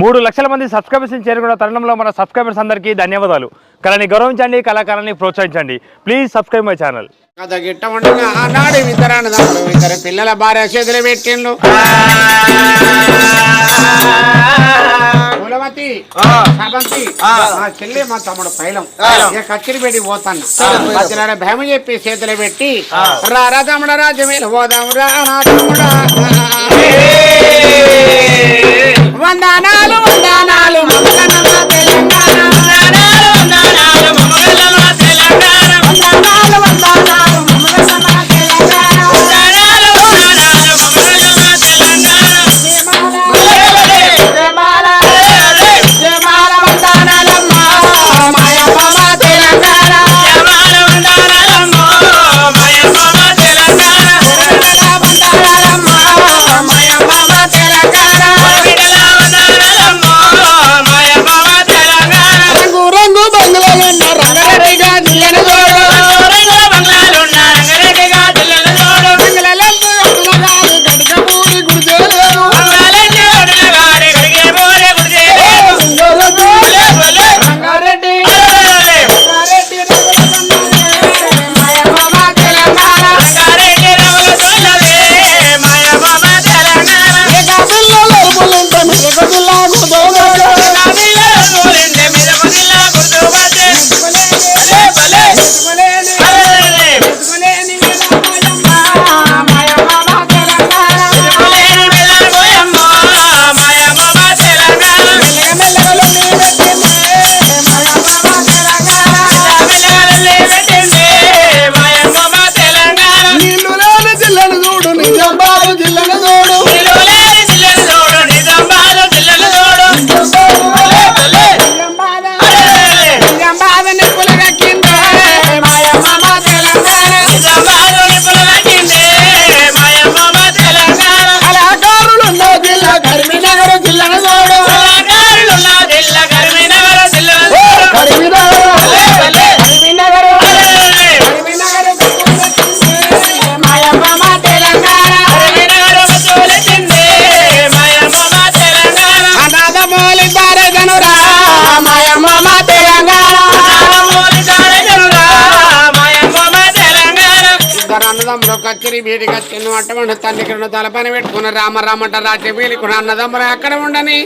మూడు లక్షల మంది సబ్స్క్రైబర్స్ చేరుకున్న తరుణంలో మన సబ్స్క్రైబర్స్ అందరికీ ధన్యవాదాలు. కళని గౌరవించండి కళాకారాన్ని ప్రోత్సహించండి. ప్లీజ్ సబ్స్క్రైబ్ మై ఛానల్ కథ గిట్ట ఉండగా ఆనాడు ఇద్దరన్నదమ్ముడు ఇద్దరు పిల్లల భార్య చేతులు పెట్టిండు కులవతి సబంతి మా చెల్లి మా తమ్ముడు పైలం. ఇక కచ్చిరి పెట్టి పోతాను. మధ్యలో భేమ చెప్పి చేతులు పెట్టి రా తమ్ముడ రాజ్యమేలు పోదాం రా తమ్ముడా. వందనాలు వందనాలు మమగనమ తెలంగాణ అన్నదమ్ములు కచ్చిరి బీడికి చిన్న అట్టమంట తల్లి కింద తలపని పెట్టుకున్న రామ రామట రాజ్య వీలుకున్న అన్నదమ్ములు అక్కడ ఉండని.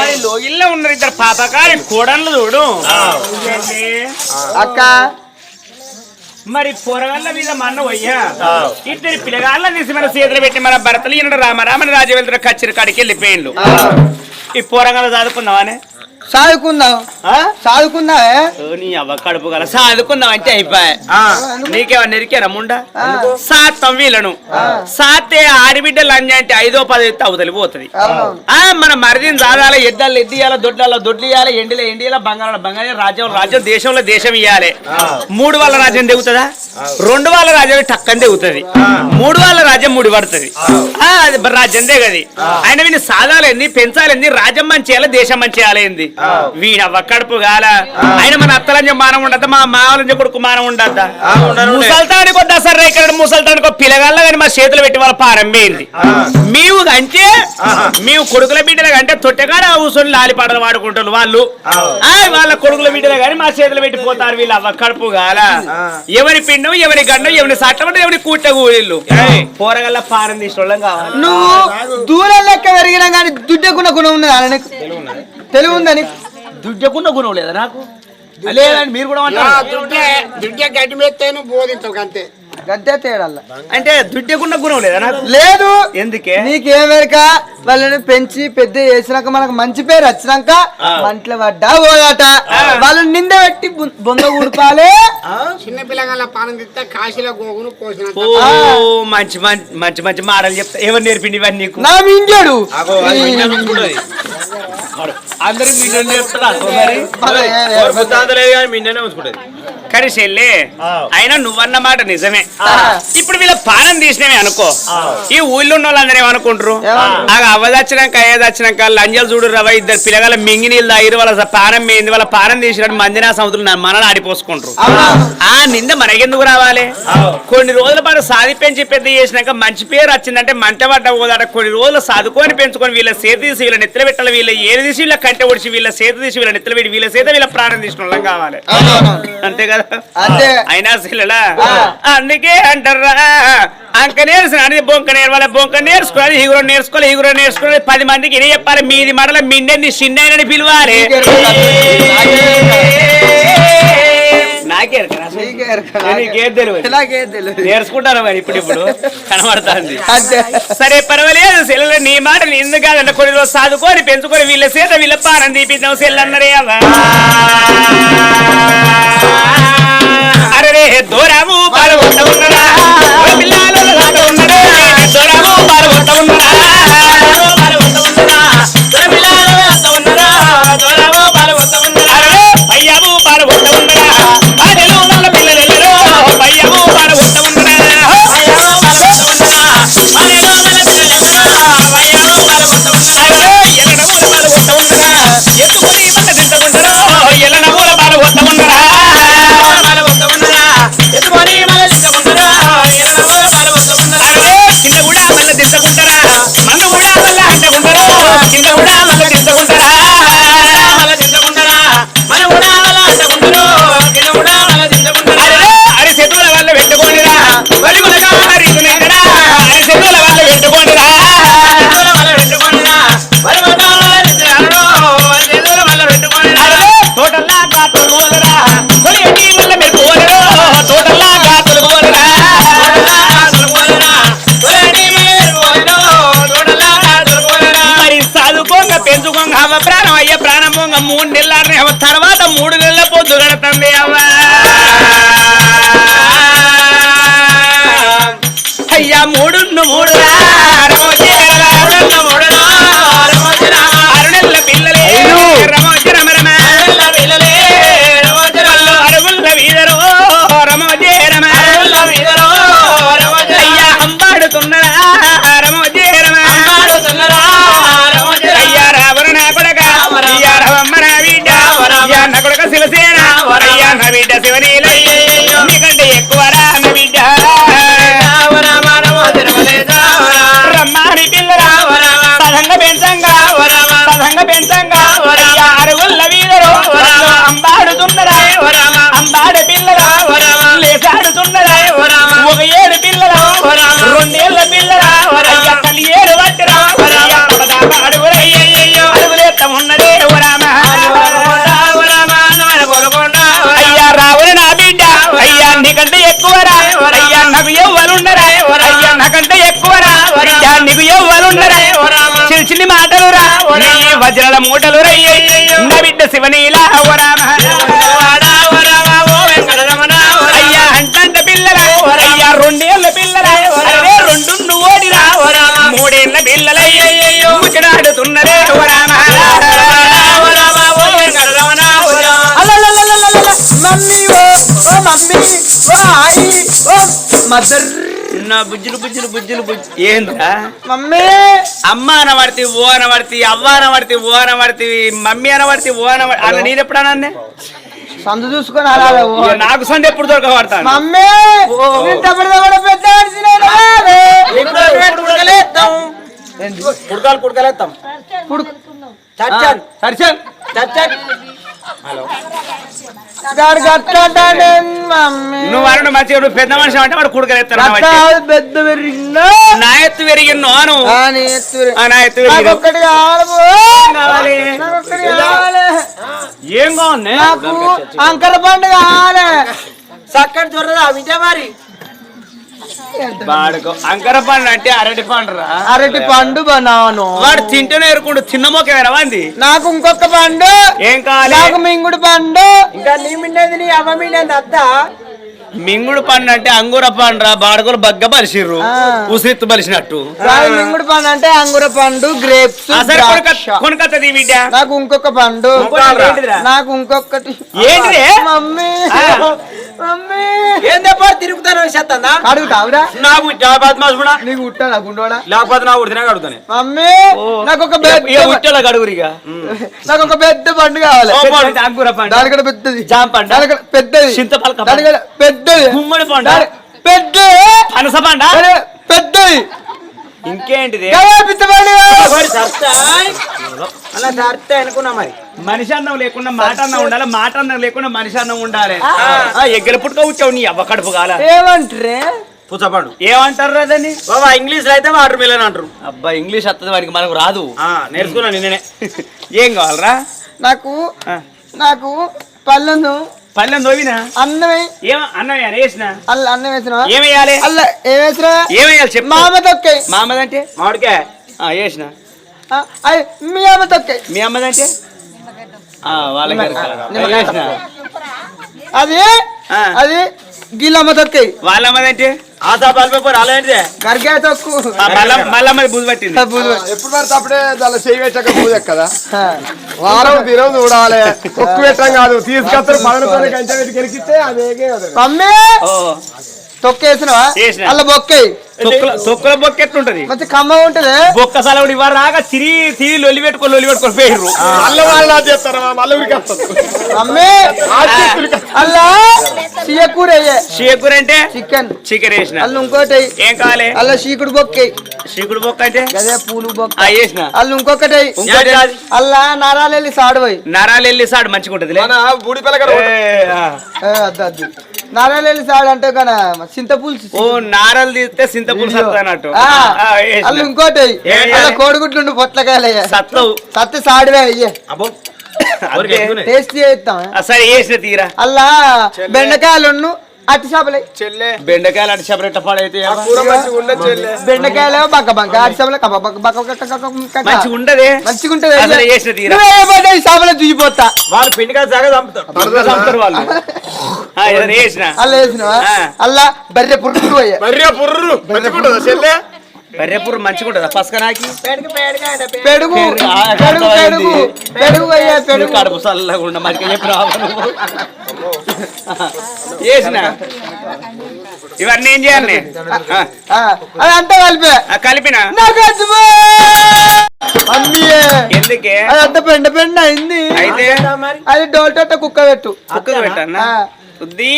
మరి లోగిల్లో ఉన్నారు ఇద్దరు పాపకారి కోడళ్ళు చూడు. అక్క! మరి పొరగళ్ళ మీద మన్న పోయ్యా ఇద్దరు పిల్లగాళ్ళ తీసి మన చేతులు పెట్టి మన భర్తలు ఈయన రామ రామని రాజు వెళ్తున్న కచ్చిరి కాడికి వెళ్ళిపోయిండు. ఈ పోరగాళ్ళు చదువుకుందామనే సాదుకుందాం. ఓ, నీ అవ్వ కడుపు గల చదువుకుందాం అంటే అయిపోయా నీకేమన్నా నిరికారా ముండా? సాత్తం వీళ్ళను. సాతే ఆడిబిడ్డలు అన్ని అంటే ఐదో పది ఎత్తు అవతలి పోతుంది. ఆ మన మరిదిని దాదాల ఎద్దాలు ఎద్దియాల దొడ్ల దొడ్లు ఇయ్యాలి ఎండిల ఎండియాల బంగాళ బంగాళ రాజ్యం రాజ్యం దేశంలో దేశం ఇయ్యాలి. మూడు వాళ్ళ రాజ్యం దిగుతుందా రెండు వాళ్ళ రాజ్యం టక్కని దిగుతుంది మూడు వాళ్ళ రాజ్యం ముడి పడుతుంది. ఆ, అది బ- రాజ్యం దిగది ఆయన వీని సాధాలేంది పెంచాలేంది రాజ్యం మంచి చేయాలి దేశం మంచి చేయాలేంది వీడు అవ్వ కడుపు గాల ఆయన మన అత్తలంజ మానం ఉండద్దా? మా మావలంజ కొడుకు మానం ఉండద్దా? ముసల్తానికి వద్దా సరే ఇక్కడ? ముసల్తానికి ఒక పిల్లగాళ్ళ కానీ మా చేతులు పెట్టి వాళ్ళ పారంబేంది మేము అంటే మేము కొడుకుల బిడ్డలు అంటే తొట్టెగాడ కూర్చొని లాలి పాటలు పాడుకుంటారు వాళ్ళు. ఆ, వాళ్ళ కొడుకుల బిడ్డలు కానీ మా చేతులు పెట్టి పోతారు వీళ్ళు అవ్వ కడుపు గాల ఎవరి పిండం ఎవరి గండం ఎవరి సట్టం ఎవరి కూట కూలీళ్ళు పోరగల్ల పారం తీసుకోవడం కావాలి? నువ్వు దూరం లెక్క పెరిగినా కానీ దుడ్డకున్న గుణం ఉన్నది తెలివి ఉందని దుడ్డకున్న గుణం లేదా నాకు? లేదండి మీరు కూడా దుడ్డే దుడ్డే గడ్డి మెత్తేను బోధించవు అంతే. గద్దే తేడల్లా అంటే దుడ్డకున్న గుణం లేదా లేదు. ఎందుకే? నీకేమెరక వాళ్ళని పెంచి పెద్ద చేసినాక మనకు మంచి పేరు వచ్చినాక మంటలు పడ్డా పోయాట. వాళ్ళని నింద పెట్టి బొంద ఉడపాలి చిన్న పిల్లగాళ్ళ పానం తిస్తే కాశీలో గోగును ఓ మంచి మంచి మంచి మంచి మాటలు చెప్తా. ఎవరు నేర్పిండి ఇవన్నీ నీకు? నా మింగాడు. అందరూ మీరు? ఉంచుకుంటది కానీ చెల్లే. అయినా నువ్వన్న మాట నిజమే. ఇప్పుడు వీళ్ళ పానం తీసినవి అనుకో. ఈ ఊళ్ళో ఉన్న వాళ్ళందరూ ఏమనుకుంటారు ఏమనుకుంటారు? ఆ అవ్వదచ్చినాక అయ్యేదచ్చినాక లంజలు చూడు రవ ఇద్దరు పిల్లగాల మింగి నీళ్ళు తాగిరు వాళ్ళ పానం మేంది వాళ్ళ పానం తీసినట్టు మందినా సముద్రులు మనల్ని ఆడిపోసుకుంటారు. ఆ. నింద మనకెందుకు రావాలి? కొన్ని రోజుల పాటు సాది పెంచి పెద్ద చేసినాక మంచి పేరు వచ్చిందంటే మంట పడ్డ పోదాట. కొన్ని రోజులు సాదుకొని పెంచుకొని వీళ్ళ చేతి తీసి వీళ్ళ నెత్తలు పెట్టాలి వీళ్ళ ఏది తీసి వీళ్ళ కంటె ఒడిచి వీళ్ళ చేతి తీసి వీళ్ళ నెత్తలు పెట్టి వీళ్ళ చేత వీళ్ళ ప్రాణం తీసిన వాళ్ళం కావాలి. అంతే కదా? అంతే. అయినా శిలలా ఆ. అందుకే అంటారా అంక నేర్చిన అది బొంక నేర్వాలి? బొంక నేర్చుకోవాలి హీరో నేర్చుకోవాలి హీరో నేర్చుకోవాలి. పది మందికి ఇది చెప్పాలి మీది మడల మిండేది చిన్న పిలవాలి. నేర్చుకుంటారు మరి ఇప్పుడు ఇప్పుడు కనబడుతుంది. సరే పర్వాలేదు సెల్లు నీ మాట ఎందుకు కాదంటే కొన్ని రోజు సాదుకొని పెంచుకొని వీళ్ళ చేత వీళ్ళ పానం తీపిద్దాం సెల్లు అన్నరే అవ్వ. అరే దూరము ప్రాణం పెంచంగా. అయ్యా అరుగుల్ల వీధరో అంబాడుతున్నరా అంబాడు పిల్లరా లేసాడుతున్నరా ఒక ఏడు పిల్లరా రెండేళ్ళ పిల్లరా వజ్రాల మూటలు రయ్యయ్యో నా బిడ్డ శివనీలా ఓ రామ అయ్యా అంటంట పిల్లరా అయ్యా రెండేళ్ళ పిల్లరా అరే రెండు నువ్వు ఓడిరా మూడేళ్ళ పిల్లలయ్యయ్యో ముచ్చడాడుతున్నదే ఓ రామ అలలలలలలల. మమ్మీ ఓ ఓ మమ్మీ ఓ ఆయి ఓ మదర్ నా బుజ్జులు బుజ్జులు బుజ్జులు బుజ్జు ఏంద్రా మమ్మీ అమ్మ అనబడితే ఓ అనబడితే అవ్వ అనబడితే ఓ అనబడితే మమ్మీ అనబడితే ఓ అనబడి అన్న నేను ఎప్పుడన్నా అన్నే? సందు చూసుకొని. ఇక నాకు సంది ఎప్పుడు దొరకబడతాను మమ్మీ నేను తప్పటిదా కూడా నువ్వు అరుణ్ మంచిగా నువ్వు పెద్ద మనిషి అంటే వాడు గట్టాడు పెద్ద పెరిగిందా నా ఎత్తు అను నా ఎత్తు ఒక్కటి కావాలి ఏం కావాలి? అంకర పండు కావాలి. చక్కటి దొరదా వింటే మరి. వాడుకో. అంకర పండు అంటే అరటి పండు రా అరటి పండు బనాను. వాడు తింటూనే ఎరుకుండు తిన్న మొక్క వంది. నాకు ఇంకొక పండు. ఏం కావాలి? నాకు మింగుడు పండు. ఇంకా నీ మిండేది నీ అమ్మ మిండేది అత్త. మింగుడు పండు అంటే అంగూర పండ్రా బాడగలు బగ్గ బలిసిర్రు. ఆ. ఉసిరిత్తు బలిసినట్టు. మింగుడు పండు అంటే అంగుర పండు గ్రేప్స్ కొనుకత్తది బిడ్డ. నాకు ఇంకొక పండు? నాకు ఇంకొకటి ఏంటిది? మమ్మీ. ఆ. మమ్మీ. ఏందప్పా తిరుగుతాను చెత్తందా? అడుగుతావురా నాకు బద్మాస్ కూడా. నీకు ఉట్టాడా గుండోడా లేకపోతే నా ఉడితే అడుగుతాను మమ్మీ నాకు ఒక పెద్ద నాకు ఒక పెద్ద పండు కావాలి. అంగూర పండు. దానికడ పెద్దది. జామ పండు? దానికడ పెద్దది. చింతపలక. దానికడ పెద్దది. గుమ్మడి పండు? పెద్దది. పనస పండ? పెద్దది. ఇంకేంటిది? అనుకున్నా మరి. మనిషి అన్నం లేకుండా మాట అన్నం ఉండాలి? మాట అన్నం లేకుండా మనిషి అన్నం ఉండాలి. ఎగ్గర పుట్టుక ఉచ్చావు నీ అవ్వ కడుపు కాల ఏమంటారే? పుచ్చపండు ఏమంటారు రాదని బాబా ఇంగ్లీష్లో అయితే వాటర్ మిలన్ అంటారు. అబ్బా ఇంగ్లీష్ వస్తుంది వానికి మనకు రాదు. ఆ, నేర్చుకున్నా నిన్ననే. ఏం కావాలరా? నాకు. నాకు పళ్ళను పల్లెం తోవినా? అన్నమే. ఏం అన్నం వేయాలి వేసిన? అల్ల అన్నం వేసిన ఏమేయాలి అల్ల ఏమేసినా ఏమేయాలి చెప్పు. మా అమ్మ తొక్కాయి మా అమ్మదంటే మామిడికాయ? ఆ, వేసిన. అయ్ మీ అమ్మ తొక్కాయి మీ అమ్మదంటే? ఆ, వాళ్ళకి ఎరకాలి. నిమ్మకాయ. వేసిన. అది. అది గిల్లమ్మ తొక్కాయి వాళ్ళ అమ్మదంటే? ఆశా పాలిపోయి రాలేంటిదే గరికాయ తొక్కు. ఆ, మళ్ళా మరి బుద్ధి పట్టింది. ఎప్పుడు పడితే అప్పుడే దాని చేయి పెట్టక కదా ఆ. వారం దినం చూడాలి. ఒక్కు పెట్టం కాదు తీసుకొస్తారు పదనతో కంచె పెట్టి గెలికితే అదేగే అదే తొక్కేసినవా? వేసిన. అల్ల బొక్కాయి. తొక్కుల బొక్క ఎట్లుంటది? మంచి కమ్మ ఉంటది. బొక్క సలవుడు ఇవ్వరు రాగా తిరిగి తిరిగి లొల్లి పెట్టుకొని లొల్లి పెట్టుకొని పోయిర్రు. మళ్ళీ వాళ్ళు అది చేస్తారు? మళ్ళీ అల్ల సీయ కూర అయ్యే షేకూర అంటే? చికెన్. చికెన్ వేసిన. అల్ల ఇంకోటి. ఏం కావాలి? అల్ల చీకుడు బొక్కాయి చీకుడు బొక్క అంటే? గదే పూలు బొక్క. వేసిన. అల్ల ఇంకొకటి. ఇంకోటి అది. అల్ల నరాలెల్లి సాడుపోయి నరాలు వెళ్ళి సాడు మంచిగా ఉంటది మన బూడి పిల్లగాడు అద్దు అద్దు. నరాలెల్లి సాడు అంటే కన చింతపులుసు ఓ నారలు తీస్తే సింతపులు వేసిన. అల్ల ఇంకోటి? కోడిగుడ్లు పొట్లకాయలు సత్తవు. సత్తి సాడివే అయ్యే. అబ్బో. టేస్ట్ చేస్తాం సరే వేసిన తీరా? అల్లా బెండకాయలు అట్టి చేపలే. చెల్లె. బెండకాయలు అటు చెప్పరెట్ట పాడైతే కూర మంచిగా ఉన్న చెల్లె? బెండకాయలు బక్క బక్క అట్టి చేపలే బక్క బక్క బక్క మంచిగా ఉండదే మంచిగా ఉంటది. ఈ చేపలు వాళ్ళు పిండిగా జాగా చంపుతారు. వాళ్ళు. ఆ, ఏదైనా వేసిన అల్ల వేసినవా ఆ. అల్లా బర్రె పుర్రు మంచిగా ఉంటుందా చెల్లె? బర్రెపూర్ మంచిగా ఉంటుందా పసకనాకి పెడుగు పెడుగు పెడుగు. పెడుగు అయ్యా పెడుగు కడుపు చల్లగా ఉండ మరి చెప్పి వేసిన ఇవన్నీ ఏం చేయాలి? ఆ, ఆ, అది అంతా కలిపే. కలిపిన? ఎందుకే? అది అంత పెండ పెండ అయింది. అయితే? అది డోల్టోట కుక్క పెట్టు. కుక్కకు పెట్టన్నా? శుద్ధి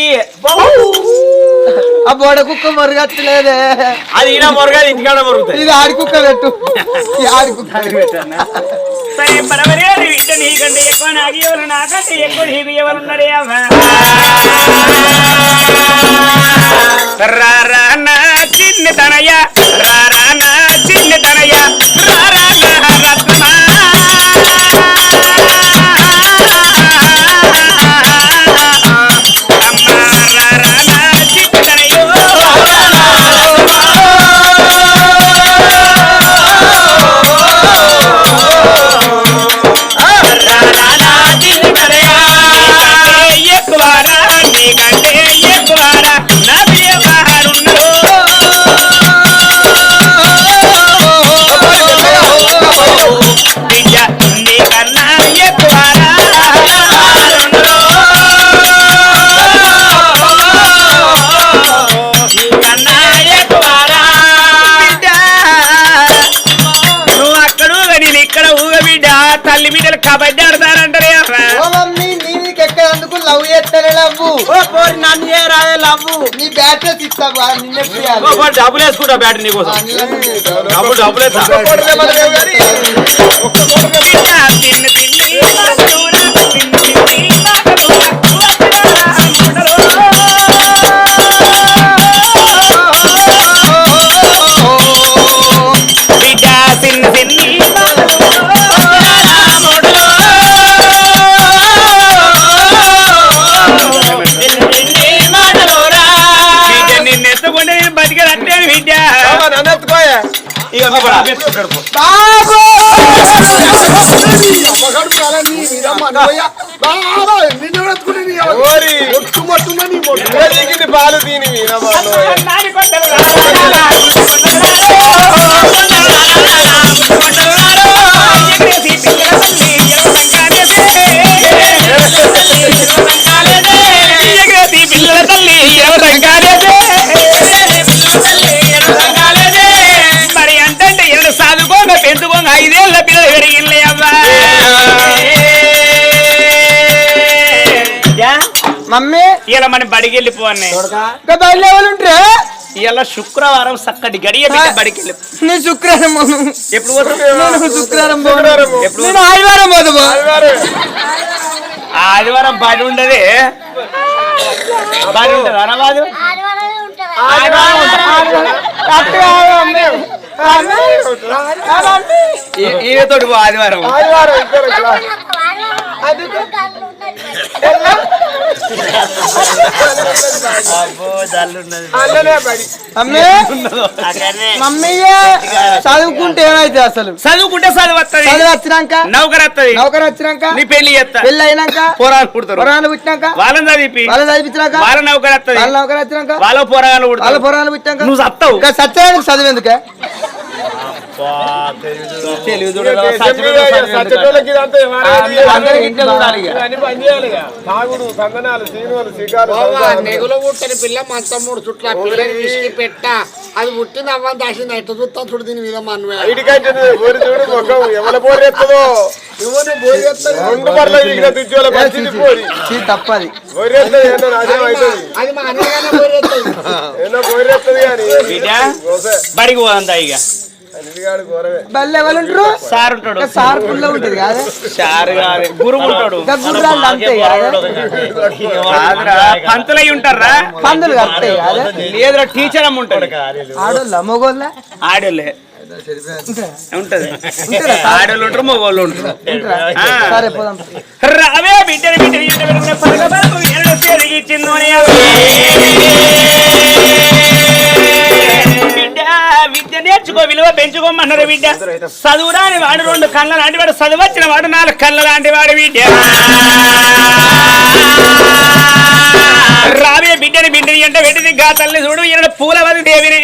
ఆ బోడ కుక్క మరుగట్టలేదే అది ఈయన మొరగాలి ఇంటికాడ మొరుగుతాయి. ఇది ఆడి కుక్క పెట్టు. ఆడి కుక్క. సరే బరబరే ఇట్ట నీకంటే ఎక్కువ నాకు ఎవరు నాకంటే ఎక్కువ నీకు నా చిన్న తనయ బ్యాటరీ ఇస్తావా నిన్నే డబ్బులు వేసుకుంటా బ్యాటరీ నీకోసం. డబ్బులు డబ్బులు మొట్టు. పాలు దీని మీద మరి అంటే ఎరడు సాదుకోగా పెంచుకోగా ఐదేళ్ళ పిల్లలు పెరిగిల్లే అవ్వా మమ్మీ ఇలా మనం బడికి ఉంటారు? ఇలా శుక్రవారం చక్కటి గడియ బడికి వెళ్ళి నేను శుక్రవారం. ఎప్పుడు శుక్రవారం పోను. ఎప్పుడు నేను ఆదివారం. ఆదివారం. బడి ఉండదే. బడి అనవాదు ఆదివారం ఉంటుంది. ఈయనతోటి పో ఆదివారం ఆదివారం చదువుకుంటే ఏమైతే అసలు? చదువుకుంటే చదువు చదువు వచ్చినాక నౌకరు వస్తుంది నౌకరు వచ్చినాక? నీ పెళ్ళి చేస్తా. పెళ్ళి అయినాక పోరాలు పుడతారు పొరాలు పుట్టినాక వాళ్ళని చదివి వాళ్ళని చదివించినాక? వాళ్ళ నౌకరు వస్తుంది వాళ్ళ నౌకరు వచ్చినాక? వాళ్ళ పోరాలు వాళ్ళ పొరాలు పుట్టినాక నువ్వు చస్తావు. ఇంకా సత్యానికి చదివేందుకే పుట్టిన పిల్ల మా తమ్ముడు చుట్ల పిల్లని విసికి పెట్ట అది పుట్టింది అవ్వని దాసింది ఎట్ట చూస్తా చూడు దీని మీద మన తప్పది అది మా అన్నగానే పోరేస్తుంది ఏందో బోరి ఎత్తది కానీ. బిడ్డ గోసే. బడికి పోదంతా ఇక. అన్నిటికాడు ఘోరమే. బళ్ళు ఎవరు ఉంటారు సార్ ఉంటాడు. సార్ పుల్ల ఉంటది కాదు? సార్ కాదు. గురువు ఉంటాడు. ఇంకా గుర్రాలు అంతే కాదు? కాదురా, పంతులై ఉంటారా? కాదు? లేదురా టీచర్ అమ్మ ఉంటాడు ఆడోళ్ళ మొగోళ్ళ? ఆడోళ్ళే. ఉంటది. ఆడోళ్ళు ఉంటారు మగోళ్ళు ఉంటారు. సరే పోదాం. రావే విద్య నేర్చుకో విలువ పెంచుకోమన్నారు బిడ్డ చదువురాని వాడు రెండు కళ్ళ లాంటి వాడు చదువు వచ్చిన వాడు నాలుగు కళ్ళ లాంటి వాడు బిడ్డ రావే బిడ్డని బిడ్డని ఎంట పెట్టింది గా తల్లి చూడు ఈయన పూలవది దేవిని.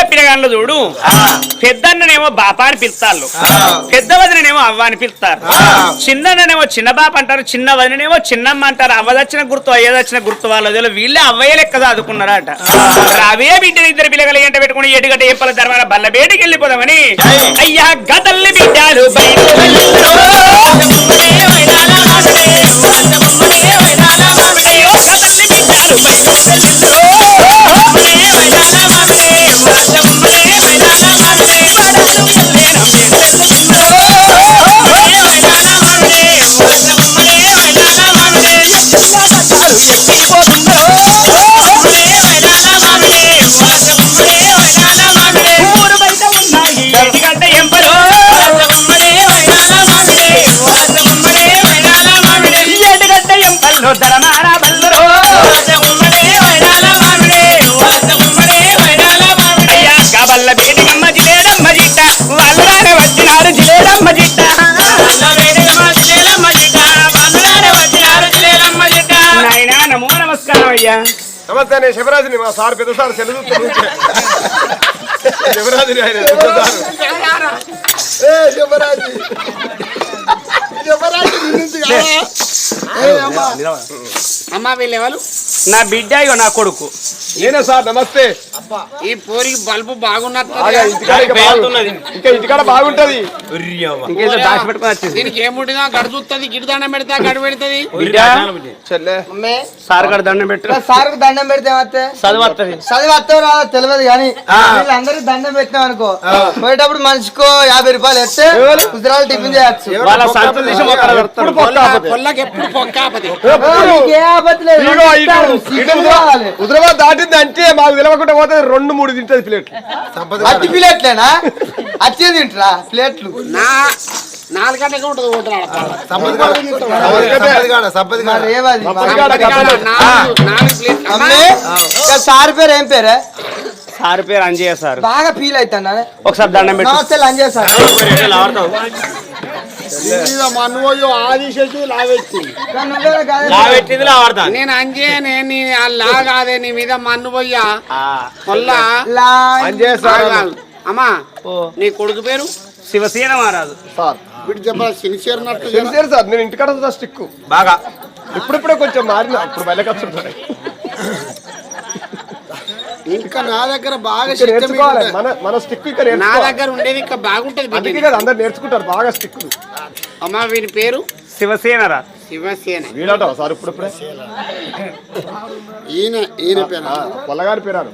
ఐదేళ్ళ పిల్లగాళ్ళు చూడు. పెద్దన్ననేమో బాప అని పిలుస్తారు. పెద్ద వదిననేమో అవ్వ అని పిలుస్తారు చిన్ననేమో చిన్న బాప అంటారు చిన్న వదిననేమో చిన్నమ్మ అంటారు. అవ్వదచ్చిన గుర్తు అయ్యదచ్చిన గుర్తు వాళ్ళ వీళ్ళే అవ్వయ్య లెక్క చదువుకున్నారట అవే బిడ్డని ఇద్దరు పిల్లగలి ఎంట పెట్టుకుని ఎటుగట్ట చెప్పల ధర్మాల బల్ల బేటికి వెళ్ళిపోదామని అయ్యా గదల్ని బిడ్డాలు బయటకు అయ్యా. నమస్తే నేను శివరాజుని మా సార్ పెద్ద సార్ సెలవు శివరాజుని ఆయన ఏ శివరాజు. అమ్మా. వీళ్ళెవరు నా బిడ్డ నా కొడుకు. నేనే సార్ నమస్తే. ఈ పోరికి బల్బు బాగున్నట్టు బాగా ఇంటికాడ ఇంకా బాగుంటది. ఇంకా ఇంటికాడ బాగుంటది. ఇంకేదో దాచి పెట్టుకుని వచ్చింది దీనికి ఏముంటుందో గడు చూస్తుంది గిడి దండం పెడతా గడు పెడుతుంది. సార్ దండం పెట్టు. సార్కు దండం పెడితే రాదో తెలియదు కానీ వీళ్ళందరికీ దండం పెట్టినాం అనుకో పోయేటప్పుడు మనిషికో యాభై రూపాయలు ఎత్తే గుజరాలు టిఫిన్ చేయొచ్చు. ఎప్పుడు. పొక్క ఎప్పుడు అంటే మాకు తెలవకుండా పోతే రెండు మూడు తింటది ప్లేట్ అట్టి ప్లేట్లేనా? అచ్చేది తింటరా ప్లేట్లు. నా ఉంటుంది ఇంకా సార్ పేరు ఏం పేరే? సార్ పేరు అంజయ్య సార్. బాగా ఫీల్ అవుతాను ఒకసారి దండం పెట్టు. నమస్తే లంచ్ చేస్తాను లావెట్టింది లావాడతా నేను అంజేనే నీ అల్లా కాదే నీ మీద మన్ను పోయ్యా. లా. అమ్మా నీ కొడుకు పేరు? శివసేన మహారాజు. సార్ వీడు చెప్పాలి సిన్సియర్ నట్టు సిన్సియర్ సార్ నేను ఇంటికాడ స్టిక్ బాగా. ఇప్పుడిప్పుడే కొంచెం మారిన అప్పుడు వెళ్ళకొచ్చుంటాడు ఇంకా నా దగ్గర బాగా నేర్చుకోవాలి. మన మన స్టిక్ ఇక్కడ నా దగ్గర ఉండేది ఇంకా బాగుంటది. అందుకే కదా అందరు నేర్చుకుంటారు బాగా స్టిక్ అమ్మా వీని పేరు? శివసేనరా. శివసేన. వీడట సార్ ఇప్పుడిప్పుడే ఈయన ఈయన పేరు? పొల్లగారి పేరారు